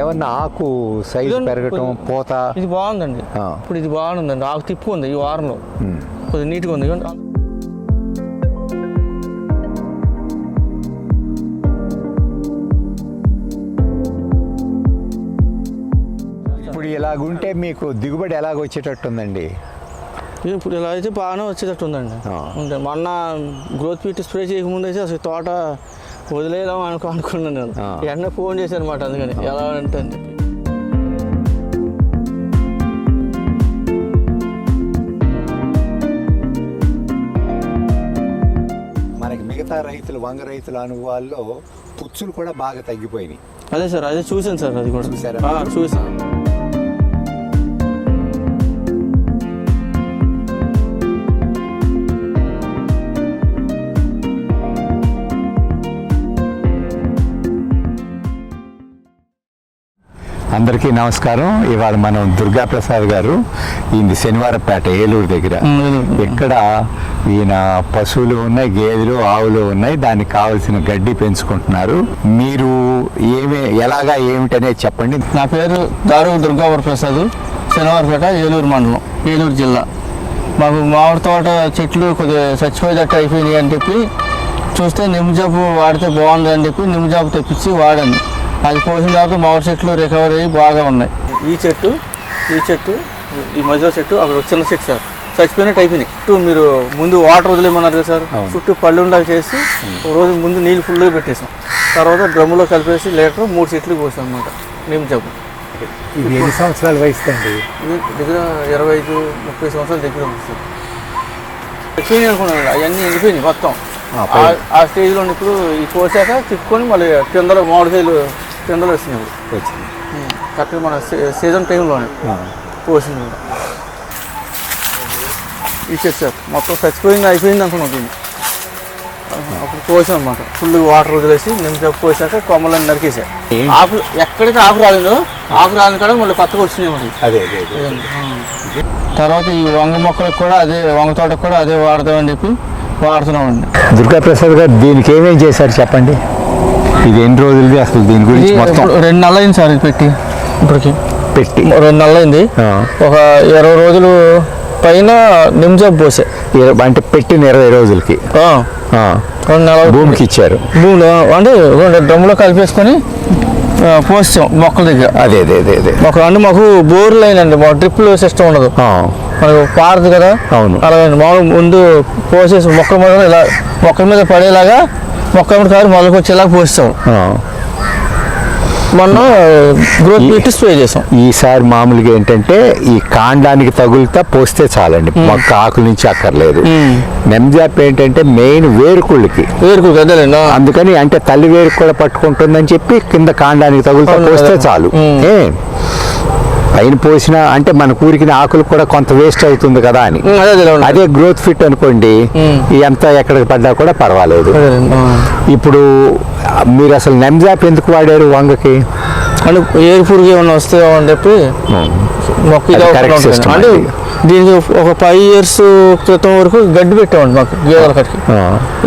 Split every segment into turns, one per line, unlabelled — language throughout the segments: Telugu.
ఏమన్నా ఆకు సైజు పెరగటం పూత
ఇది బాగుందండి. ఇప్పుడు ఇది బాగుందండి ఆకు తిప్పు ఉంది ఈ వారంలో. కొద్దిగా నీట్గా ఉంది.
ఇప్పుడు ఇలాగుంటే మీకు దిగుబడి ఎలాగ వచ్చేటట్టుందండి
ఇప్పుడు ఇలా అయితే బాగానే వచ్చేటట్టు ఉందండి
ఆ.
ఉంది మొన్న గ్రోత్ పీట్ స్ప్రే చేయకముందు అయితే అసలు తోట వదిలేదాం అనుకో అనుకున్నాను నేను. వెంటనే ఫోన్ చేశాను అనమాట అందుకని. ఎలా అంటే అని చెప్పి.
మనకి మిగతా రైతులు వంగ రైతుల అనుభవాల్లో పుచ్చులు కూడా బాగా తగ్గిపోయినాయి.
అదే సార్ అదే చూశాను సార్ అది కూడా.
చూశారా?
ఆ,
అందరికీ నమస్కారం. ఇవాళ మనం దుర్గా ప్రసాద్ గారు ఈయన శనివారపేట ఏలూరు దగ్గర. ఇక్కడ ఈయన పశువులు ఉన్నాయి గేదెలు ఆవులు ఉన్నాయి దానికి కావలసిన గడ్డి పెంచుకుంటున్నారు. మీరు ఏమే ఎలాగా ఏమిటనేది చెప్పండి.
నా పేరు దారు దుర్గావర ప్రసాద్ శనివారపేట ఏలూరు మండలం ఏలూరు జిల్లా. మాకు మామిడి తోట చెట్లు కొద్దిగా చచ్చిపోయేటట్టు అయిపోయినాయి అని చెప్పి చూస్తే నిమ్మజాపు వాడితే బాగుంది అని చెప్పి నిమ్మజాపు తెప్పించి వాడాను. అది పోసిన తర్వాత మామిడి చెట్లు రికవరీ అయ్యి బాగా ఉన్నాయి. ఈ చెట్టు ఈ చెట్టు ఈ మధ్యలో చెట్టు అక్కడ ఒక చిన్న చెట్టు సార్. చచ్చిపోయినట్టు అయిపోయినాయి. చుట్టూ మీరు ముందు వాటర్ వదిలేమన్నారు కదా సార్. చుట్టూ పళ్ళు ఉండాలి చేసి ఒక రోజు ముందు నీళ్ళు ఫుల్గా పెట్టేసాం. తర్వాత డ్రమ్ములో కలిపేసి లీటర్ మూడు చెట్లు పోసాం అనమాట నిమ్మజాపు
ఇది ఎన్ని సంవత్సరాల వయసు అండి
దగ్గర ఇరవై ఐదు ముప్పై సంవత్సరాల దగ్గర ఉంది సార్. అయిపోయినాయి అనుకున్నాను అవన్నీ ఎండిపోయినాయి మొత్తం.
ఆ,
స్టేజ్లో ఇప్పుడు ఈ కోసాక తిప్పుకొని మళ్ళీ కిందలో మామిడికాయలు కిందలో వస్తున్నాయి ఇప్పుడు.
వచ్చింది.
కరెక్ట్గా మన సీ- సీజన్ టైంలోనే. పోసింది కూడా. ఈ సార్ మొత్తం చచ్చిపోయింది అయిపోయింది అనుకున్నాం దీన్ని. అప్పుడు కోసాం అనమాట ఫుల్ వాటర్ వదిలేసి నిమిషం పోసాక కొమ్మలన్నీ నరికేసా.
ఏం?
ఆకు ఎక్కడైతే ఆకు రాలేదో. ఆకు రాని కాడ మళ్ళీ కొత్తగా వచ్చినాయి మరి.
అదే
తర్వాత ఈ వంగ మొక్కలకు కూడా అదే వంగ తోటకు కూడా అదే వాడదామని చెప్పి వాడుతున్నామండి.
దుర్గా ప్రసాద్ గారు దీనికి ఏమేం చేశారు చెప్పండి? ఇది ఎన్ని రోజులది అసలు దీని గురించి మొత్తం?
రెండు నెలలు అయింది సార్ ఇది పెట్టి ఇప్పటికి.
పెట్టి.
రెండు నెలలు అయింది. ఒక ఇరవై రోజులు పైన నిమ్జాబ్ పోసే.
అంటే పెట్టిన ఇరవై రోజులకి.
రెండు నెలలు
భూమికి ఇచ్చారు.
భూమిలో అంటే రెండు డ్రమ్ములో కలిపేసుకొని పోసాం మొక్కల దగ్గర.
అదే అదే అదే అదే.
మొక్కలు అంటే మాకు బోర్ లైన్ అండి మా డ్రిప్ సిస్టమ్ ఉండదు. మనకు పారదు కదా.
అవును.
అలాగే మామూలు ముందు పోసేసి మొక్కల మీద ఇలా మొక్కల మీద పడేలాగా మొక్కల మీద కాదు మొదలకు వచ్చేలాగా పోస్తాం. మొన్న గ్రోత్ పెట్టి స్ప్రే చేసాం
ఈసారి మామూలుగా ఏంటంటే ఈ కాండానికి తగులుతా పోస్తే చాలండి మొక్క ఆకుల నుంచి అక్కర్లేదు. నెమ్జాప్ ఏంటంటే మెయిన్ వేరుకుళ్ళకి
వేరుకు గద్దలేండి ఆ.
అందుకని అంటే తల్లి వేరుకు కూడా పట్టుకుంటుందని చెప్పి కింద కాండానికి తగులుతా పోస్తే. చాలు. ఏ పైన పోసిన అంటే మన కూరికిన ఆకులు కూడా కొంత వేస్ట్ అవుతుంది కదా అని
అదే
గ్రోత్ ఫిట్ అనుకోండి. ఎంత ఎక్కడికి పడ్డా కూడా పర్వాలేదు. ఇప్పుడు మీరు అసలు నెమ్జాప్ ఎందుకు వాడారు వంగకి
అంటే ఏరు పురుగు ఏమైనా వస్తాయో అని చెప్పి మొక్క అంటే. దీనికి ఒక ఫైవ్ ఇయర్స్ క్రితం వరకు గడ్డి పెట్టామండి మాకు గేదెల
ఆ.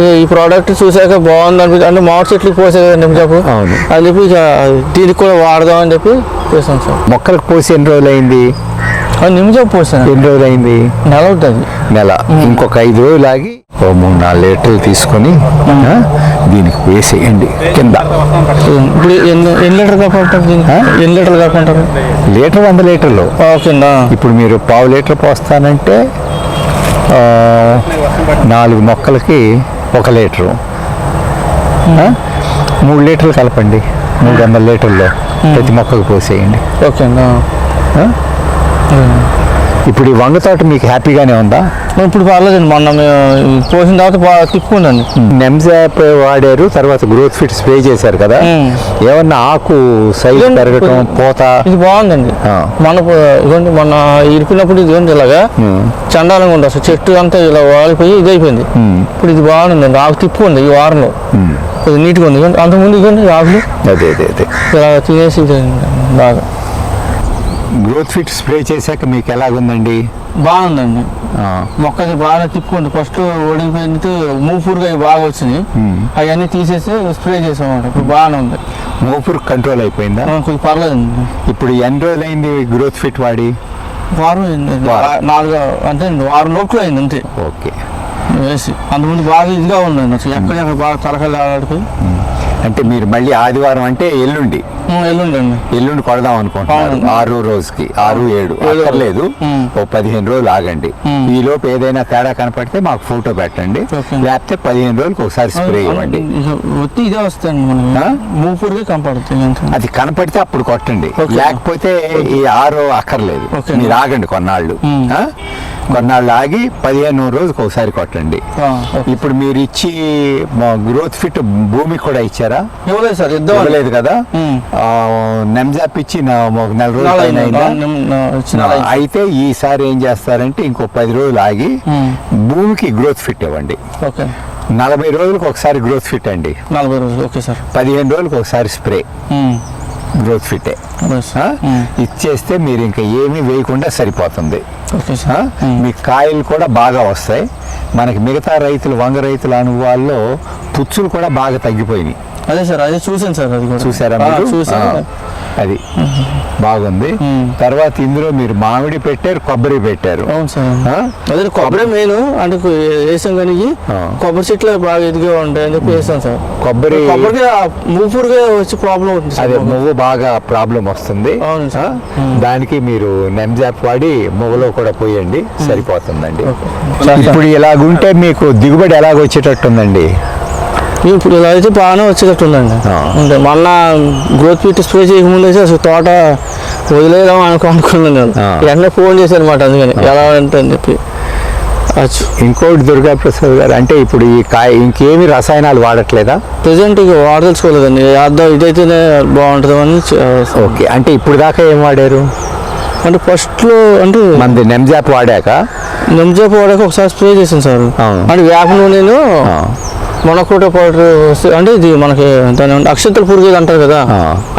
ఈ- ప్రోడక్ట్ చూసాక బాగుంది అనిపించి అంటే మామిడి చెట్లకి పోసే నిమిషాపు. అని చెప్పి ఇక దీనికి కూడా వాడదామని చెప్పి సార్.
మొక్కలకు పోసి ఎన్ని రోజులు అయింది
నిమిషం పోసాను.
ఎన్ని రోజులు అయింది
నెల ఉంటుంది
నెల. ఇంకొక ఐదు రోజులు ఆగి ఓ మూడు నాలుగు లీటర్లు తీసుకొని దీనికి వేసేయండి. కింద.
ఇప్పుడు ఎన్ని లీటర్ కాకుంటారు? ఎన్ని లీటర్లు కాకుంటారు
లీటర్ వంద లీటర్లు.
కింద.
ఇప్పుడు మీరు పావు లీటర్ పోస్తానంటే నాలుగు మొక్కలకి ఒక లీటరు? మూడు లీటర్లు కలపండి. మూడు వందల లీటర్లు ప్రతి మొక్కకు పోసేయండి.
ఓకే
ఆ? ఇప్పుడు ఈ వంగ తోట మీకు హ్యాపీగానే ఉందా?
ఇప్పుడు పర్లేదండి మొన్న పోసిన తర్వాత బాగా తిప్పుకుందండి
నెమ్జాప్ వాడారు తర్వాత గ్రోత్ ఫిట్ స్ప్రే చేశారు కదా. ఏమన్నా ఆకు సైజ్ పెరగటం పోత?
ఇది బాగుందండి. మన ఇదిగోండి మొన్న ఇరిపినప్పుడు ఇదిగోండి ఇలాగా. చండాలంగా ఉంది అసలు చెట్టు అంతా ఇలా వాలిపోయి ఇది అయిపోయింది. ఇప్పుడు ఇది బాగుందండి ఆకు తిప్పు ఉంది ఈ వారంలో. కొద్దిగా నీట్గా ఉంది. అంతకుముందు ఈ ఆకులు
అదే అదే అదే.
ఇలా ఇది బాగా.
గ్రోత్ ఫిట్ స్ప్రే చేశాక మీకు ఎలాగుందండి?
బాగుందండి.
ఆ,
మొక్కది బాగా తిప్పుకుంది ఫస్ట్ ఓడిపోయినట్టు మూపూరుగా అవి బాగా
Hmm.
అవన్నీ తీసేసి స్ప్రే చేసామంట ఇప్పుడు బాగానే ఉంది.
మోపురు కంట్రోల్ అయిపోయిందా?
కొంచెం పర్లేదండి.
ఇప్పుడు ఎన్ని రోజులు అయింది గ్రోత్ ఫిట్ వాడి?
వారం. ఆ, నాలుగు అంటే వారం లోపల అయింది అంతే.
ఓకే.
వేసి అంతకుముందు బాగా ఇదిగా ఉందండి అసలు ఎక్కడెక్కడ బాగా తలకలు ఆడిపోయి
అంటే మీరు మళ్ళీ ఆదివారం అంటే ఎల్లుండి.
ఎల్లుండండి.
ఎల్లుండి కొడదాం అనుకుంటున్నారు. ఆరు రోజుకి ఆరు ఏడు.
ఉమ్.
ఓ పదిహేను రోజులు ఆగండి. ఈ లోపు ఏదైనా తేడా కనపడితే మాకు ఫోటో పెట్టండి. లేకపోతే పదిహేను రోజులకు ఒకసారి స్ప్రే ఇవ్వండి.
ఒత్తి ఇదే వస్తాయండి మూపూరుగా కనపడుతుంది
అది కనపడితే అప్పుడు కొట్టండి. లేకపోతే ఈ ఆరో అక్కర్లేదు. మీరు ఆగండి కొన్నాళ్ళు? కొన్నాళ్ళు ఆగి పదిహేను రోజుకి ఒకసారి కొట్టండి. ఇప్పుడు మీరు ఇచ్చి గ్రోత్ ఫిట్ భూమి కూడా ఇచ్చారా
ఇవ్వలేదు సార్ ఇద్దాం
ఇవ్వలేదు కదా. నెమ్జాప్ ఇచ్చి నెల రోజులు. అయితే ఈసారి ఏం చేస్తారంటే ఇంకో పది రోజులు ఆగి. భూమికి గ్రోత్ ఫిట్ ఇవ్వండి
ఓకే
నలభై రోజులకు ఒకసారి గ్రోత్ ఫిట్ అండి
నలభై రోజులు ఓకే సార్
పదిహేను రోజులకు ఒకసారి స్ప్రే. గ్రోత్. ఆ?
ఉమ్.
ఇచ్చేస్తే మీరు ఇంకా ఏమీ వేయకుండా సరిపోతుంది
ఉమ్.
మీ కాయలు కూడా బాగా వస్తాయి మనకి మిగతా రైతులు వంగ రైతుల అనుభవాల్లో పుచ్చులు కూడా బాగా తగ్గిపోయినాయి
అదే సార్ అదే చూసాను సార్ అది
చూసారా
చూసాను
అది బాగుంది. తర్వాత ఇందులో మీరు మామిడి పెట్టారు కొబ్బరి పెట్టారు.
అవును సార్? అదే కొబ్బరి మెయిన్ అంటే వేసాం కానీ. కొబ్బరి చెట్లు బాగా ఎదిగా ఉంటాయి అని చెప్పి వేసాం సార్.
కొబ్బరి
కొబ్బరికి మూపూరుగా వచ్చి ప్రాబ్లం అవుతుంది
అదే మువ్వు బాగా ప్రాబ్లం వస్తుంది.
అవును? సార్.
దానికి మీరు నెమ్జాప్ వాడి మువ్వలో కూడా పోయండి సరిపోతుందండి. ఇప్పుడు ఇలాగుంటే మీకు దిగుబడి ఎలాగ వచ్చేటట్టుందండి
ఇప్పుడు ఇలా అయితే బాగానే వచ్చేటట్టు ఉందండి. అంటే మళ్ళా గ్రోత్ పీట్ స్ప్రే చేయకముందు అయితే అసలు తోట వదిలేదాం అనుకో అనుకున్నాను నేను. వెంటనే ఫోన్ చేశాను అనమాట అందుకని ఎలా అంటే అని చెప్పి.
ఇంకోటి దుర్గా ప్రసాద్ గారు అంటే ఇప్పుడు ఈ కాయ ఇంకేమి రసాయనాలు వాడట్లేదా?
ప్రజెంట్ ఇక వాడదలుచుకోలేదండి. అర్థం ఇదైతేనే బాగుంటుందని
ఓకే. అంటే ఇప్పుడు దాకా ఏం వాడారు?
అంటే ఫస్ట్లో అంటే
మంది నెమ్జాప్ వాడాక?
నిమ్జాపు వాడాక ఒకసారి స్ప్రే చేశాను సార్. అంటే వేప నూనెను మొనకోట పౌడర్ అంటే ఇది మనకి దాని అక్షంతల పురుగు అంటారు కదా.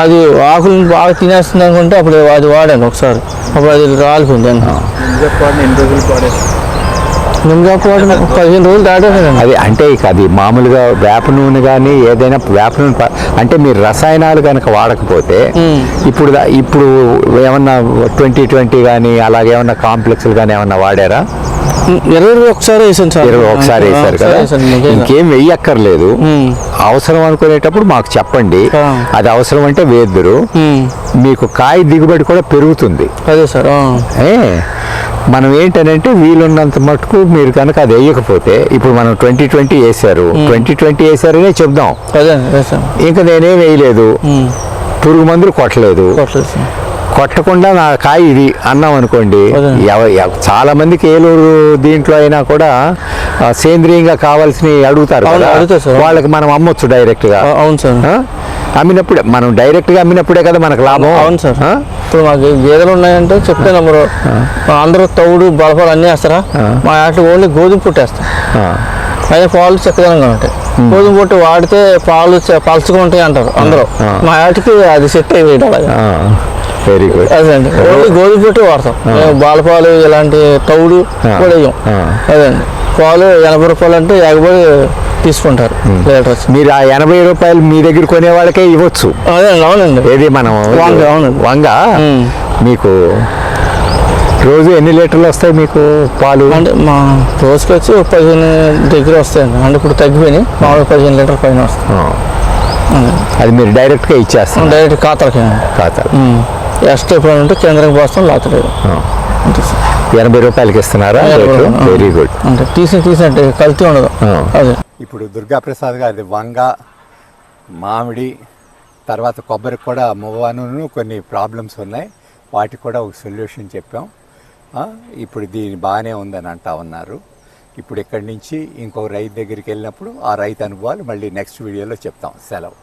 అది ఆకులను బాగా తినేస్తుంది అనుకుంటే అప్పుడు అది వాడాను ఒకసారి. అప్పుడు అది రాలిపోయింది నిమ్జాపు వాడి పదిహేను రోజులు దాటేసానండి
అది అంటే ఇక అది మామూలుగా వేప నూనె కానీ ఏదైనా వేప నూనె అంటే మీరు రసాయనాలు కనుక వాడకపోతే. ఇప్పుడు ఇప్పుడు ఏమన్నా ట్వంటీ ట్వంటీ కానీ అలాగే ఏమన్నా కాంప్లెక్స్లు కానీ ఏమన్నా వాడారా?
ఇరవై ఒకసారి వేసాను సార్.
ఇరవై ఒకసారి
ఆ,
వేశారు కదా. ఇంకేం వెయ్యక్కర్లేదు. అవసరం అనుకునేటప్పుడు మాకు చెప్పండి. అది అవసరం అంటే వేద్దురు. మీకు కాయ దిగుబడి కూడా పెరుగుతుంది.
అదే సార్
మనం ఏంటనంటే వీలున్నంత మటుకు మీరు కనుక అది వేయకపోతే ఇప్పుడు మనం ట్వంటీ ట్వంటీ వేసారు. ట్వంటీ ట్వంటీ వేసారనే చెప్దాం. ఇంకా నేనేం వేయలేదు. పురుగు మందులు కొట్టలేదు. కొట్టకుండా నా కాయ ఇది అన్నాం అనుకోండి చాలా మందికి ఏలూరు దీంట్లో అయినా కూడా సేంద్రియంగా కావాల్సినవి అడుగుతారు. వాళ్ళకి మనం అమ్మొచ్చు
డైరెక్ట్గా అవును సార్?
అమ్మినప్పుడే మనం డైరెక్ట్గా అమ్మినప్పుడే కదా మనకు లాభం
అవును సార్? ఇప్పుడు మాకు గేదెలు ఉన్నాయంటే చెప్తే నమ్మరు అందరూ తౌడు బలపాలు అన్నీ వేస్తారా. మా ఆటలు ఓన్లీ గోధుమ పుట్టు వేస్తాం
ఆ.
అయితే పాలు చక్కదనంగా ఉంటాయి గోధుమ పుట్టు వాడితే పాలు ఉంటాయి అంటారు అందరూ. మా ఆటకి అది సెట్ అయిపోయింది అలాగే.
వెరీ గుడ్
అదే అండి. గోధుమ పుట్టు వాడతాం. బాలపాలు ఇలాంటి తౌడు. కూడా వేయం. అదే అండి. పాలు ఎనభై రూపాయలు అంటే ఎగబడి తీసుకుంటారు లీటర్ వచ్చి
మీరు ఆ ఎనభై రూపాయలు మీ దగ్గర కొనే వాళ్ళకే ఇవ్వచ్చు.
అదే అవునండి.
ఏది మనం
వంగ, అవునండి.
వంగ. మీకు రోజు ఎన్ని లీటర్లు వస్తాయి మీకు పాలు?
అంటే మా రోజుకి వచ్చి పదిహేను దగ్గర వస్తాయండి. అంటే ఇప్పుడు తగ్గిపోయినాయి. మామూలుగా పదిహేను లీటర్ పైన వస్తాయి.
అది మీరు డైరెక్ట్గా ఇచ్చేస్తారు.
డైరెక్ట్ ఖాతాలకి
ఖాతాలు.
ఎక్స్ట్రా ఎప్పుడైనా ఉంటే కేంద్రానికి పోస్తాం లేకపోతే
ఆ.
అంతే సార్.
ఎనభై రూపాయలకి ఇస్తున్నారా. వెరీ గుడ్
అంటే తీసి తీసినట్టు కల్తీ ఉండదు.
ఆ.
అదే.
ఇప్పుడు దుర్గాప్రసాద్ గారి వంగ మామిడి తర్వాత కొబ్బరికి కూడా మువ్వను కొన్ని ప్రాబ్లమ్స్ ఉన్నాయి. వాటికి కూడా ఒక సొల్యూషన్ చెప్పాం. ఇప్పుడు దీని బాగానే ఉందని అంటా ఉన్నారు. ఇప్పుడు ఇక్కడి నుంచి ఇంకో రైతు దగ్గరికి వెళ్ళినప్పుడు ఆ రైతు అనుభవాలు మళ్ళీ నెక్స్ట్ వీడియోలో చెప్తాం. సెలవు.